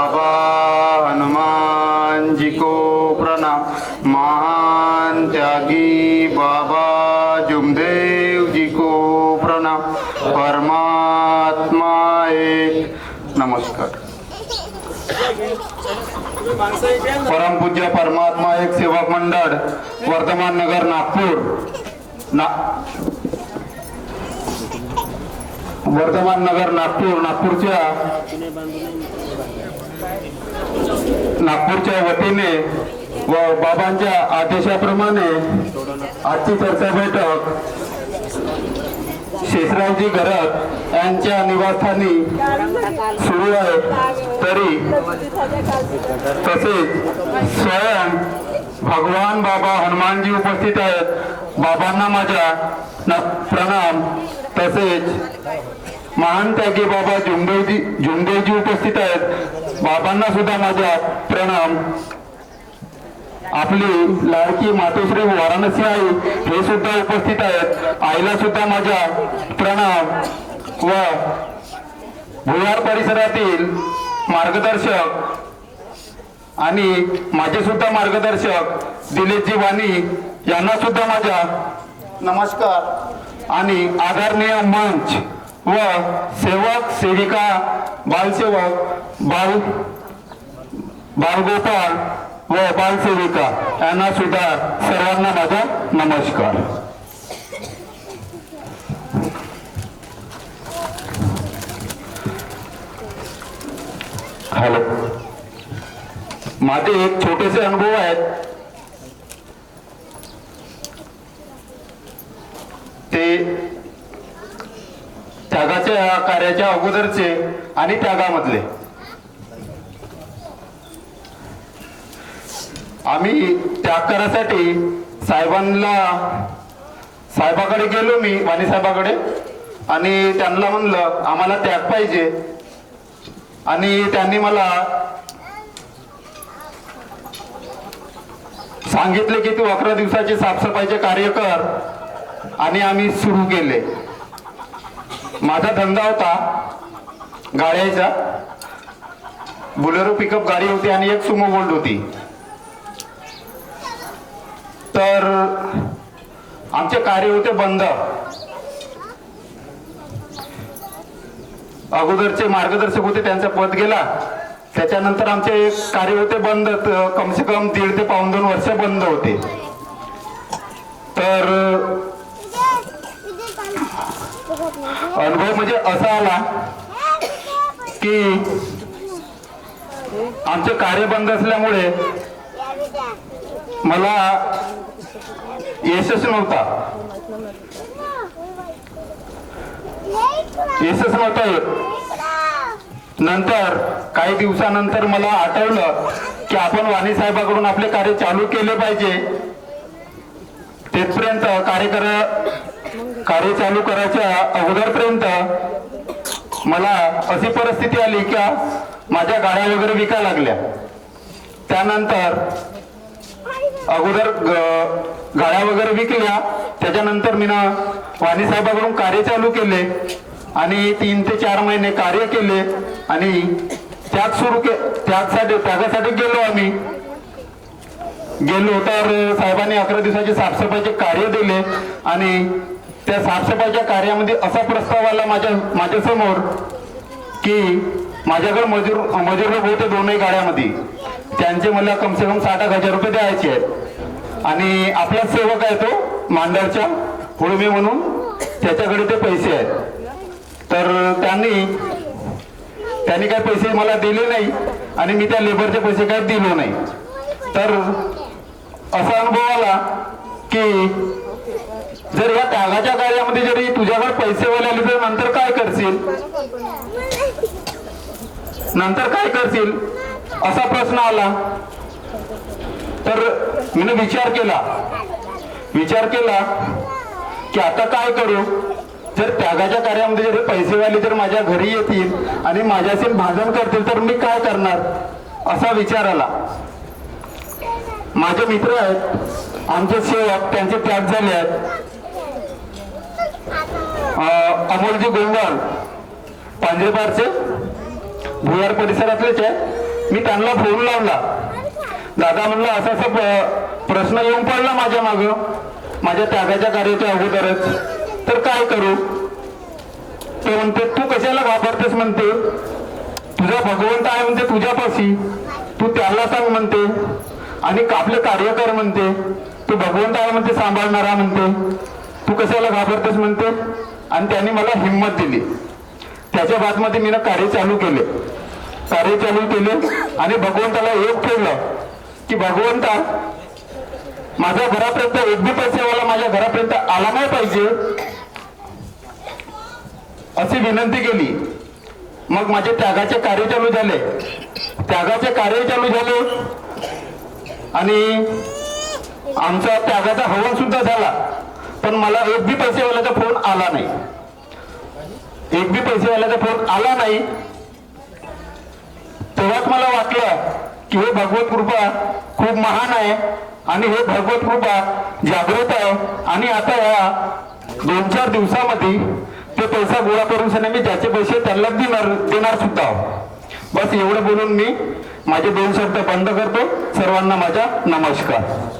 बाबा हनुमान जी को प्रणाम। महान त्यागी बाबा जुमदेव जी को प्रणाम। परमात्मा एक। नमस्कार। परमपूज्य परमात्मा एक सेवक मंडळ वर्धमान नगर नागपूर। ना वर्धमान नगर नागपूर नागपूरच्या नागपूरच्या वतीने व बाबांच्या आदेशाप्रमाणे आजची चर्चा बैठक शेषरावजी घरत यांच्या निवासस्थानी सुरू आहे. तरी तसेच स्वयं भगवान बाबा हनुमानजी उपस्थित आहेत. बाबांना माझ्या प्रणाम. तसेच महान त्यागी बाबा जुमदेवजी जुमदेवजी उपस्थित आहेत. बाबांना सुद्धा माझ्या प्रणाम. आपली लाडकी मातोश्री वाराणसी आई हे सुद्धा उपस्थित आहेत. आईला सुद्धा माझ्या प्रणाम. व भुयार परिसरातील मार्गदर्शक आणि माझे सुद्धा मार्गदर्शक दिलीपजी वाणी यांना सुद्धा माझा नमस्कार. आणि आदरणीय मंच व सेवक सेविका बालसेवक बाल बालगोपाळ व बालसेविका यांना सुद्धा सर्वांना माझा नमस्कार. हॅलो. माझे एक छोटेसे अनुभव आहेत. ते त्यागाच्या कार्याच्या अगोदरचे आणि त्यागामधले. आम्ही त्याग करायसाठी साहेबांना साहेबाकडे गेलो मी वाणी साहेबाकडे आणि त्यांना म्हणलं आम्हाला त्याग पाहिजे. आणि त्यांनी मला सांगितले की तू अकरा दिवसाचे साफसफाईचे कार्य कर आणि आम्ही सुरू केले. माझा धंदा होता गाड्याचा बुलेरो पिकअप गाडी होती आणि एक सुमो गोल्ड होती. तर आमचे कार्य होते बंद. अगोदरचे मार्गदर्शक होते त्यांचा पद गेला. त्याच्यानंतर आमचे कार्य होते बंद. कमसे कम से कम दीड ते पाऊन दोन वर्ष बंद होते. तर अनुभव म्हणजे असा आला की आमचे कार्य बंद असल्यामुळे मला यशच नव्हता. यशच नव्हता नंतर काही दिवसानंतर मला आठवलं की आपण वाणी साहेबाकडून आपले कार्य चालू केले पाहिजे. तेथपर्यंत कार्यकर कार्य चालू करायच्या अगोदरपर्यंत मला अशी परिस्थिती आली की माझ्या गाड्या वगैरे विकायला लागल्या. त्यानंतर अगोदर ग- गाड्या वगैरे विकल्या. त्याच्यानंतर मी ना साहेबाकडून कार्य चालू केले आणि तीन ते चार महिने कार्य केले आणि त्यात सुरू के त्याचसाठी त्यागासाठी गेलो आम्ही. गेलो तर साहेबांनी अकरा दिवसाचे साफसफाईचे कार्य दिले आणि त्या साफसफाईच्या कार्यामध्ये असा प्रस्ताव आला माझ्या माझ्यासमोर की माझ्याकडे मजूर मजूर लोक होते दोनही गाड्यामध्ये. त्यांचे मला कमसे कम साठ एक हजार रुपये द्यायचे आहेत. आणि आपला सेवक आहे तो मांडरच्या हुळमे म्हणून. त्याच्याकडे ते पैसे आहेत. तर त्यांनी त्यांनी काही पैसे मला दिले नाही आणि मी त्या लेबरचे पैसे काय दिलो नाही. तर असा अनुभव आला की जर या त्यागाच्या जरी तुझ्यावर पैसे वाले आले तर नंतर काय करशील? नंतर काय करशील? असा प्रश्न आला. तर मी विचार केला. विचार केला की आता काय करू? जर त्यागाच्या कार्यामध्ये जर पैसेवाले जर माझ्या घरी येतील आणि माझ्याशी भांडण करतील तर मी काय करणार? असा विचार आला. माझे मित्र आहेत. आमचे सेवक त्यांचे त्याग झाले आहेत. अमोलजी गोंगाळ. पांढरेपारचे भुयार परिसरातलेच आहे. मी त्यांना फोन लावला. दादा म्हणलं असा असा प्रश्न येऊन पडला माझ्या माग. माझ्या त्यागाच्या कार्याच्या अगोदरच. तर काय करू? ते म्हणते तू कशाला घाबरतेस? म्हणते. तुझा भगवंत आहे म्हणते तुझ्यापाशी. तू त्याला सांग म्हणते. आणि आपले कार्य कर म्हणते. तू भगवंत आहे म्हणते सांभाळणारा म्हणते. तू कशाला घाबरतेस म्हणते? आणि त्याने मला हिंमत दिली. त्याच्या बादमध्ये मी ना कार्य चालू केले. कार्य चालू केले आणि भगवंताला एक ठेवलं की भगवंता माझ्या घरापर्यंत एक बी पैसेवाला माझ्या घरापर्यंत आला नाही पाहिजे. अशी विनंती केली. मग माझे त्यागाचे कार्य चालू झाले. त्यागाचे कार्य चालू झाले. आणि आमचा त्यागाचा हवन सुद्धा झाला. पण मला एक बी पैसेवाल्याचा फोन आला नाही. एक बी पैसेवाल्याचा फोन आला नाही. तेव्हाच मला वाटलं की हे भगवत कृपा खूप महान आहे आणि हे भगवत कृपा जागृत आहे. आणि आता या दोन चार दिवसामध्ये ते पैसा गोळा करून सने मी ज्याचे पैसे त्यांना देणार देणार सुद्धा. बस एवढं बोलून मी माझे दोन शब्द बंद करतो. सर्वांना माझा नमस्कार.